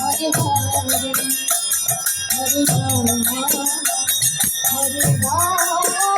Hare Ram Hare Ram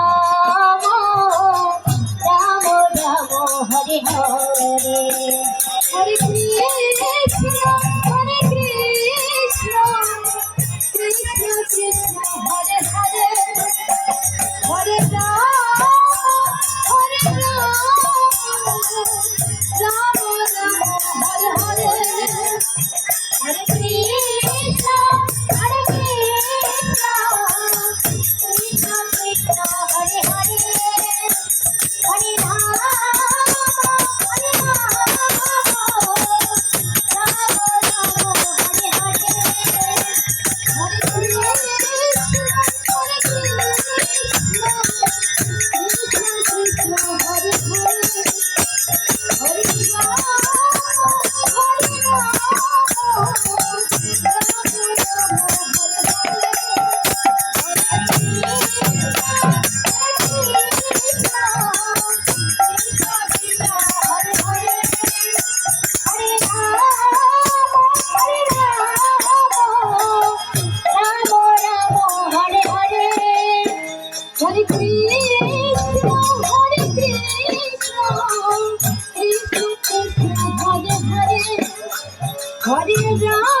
Adiknya.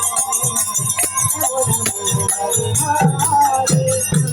Ram Ram Ram Hare Hare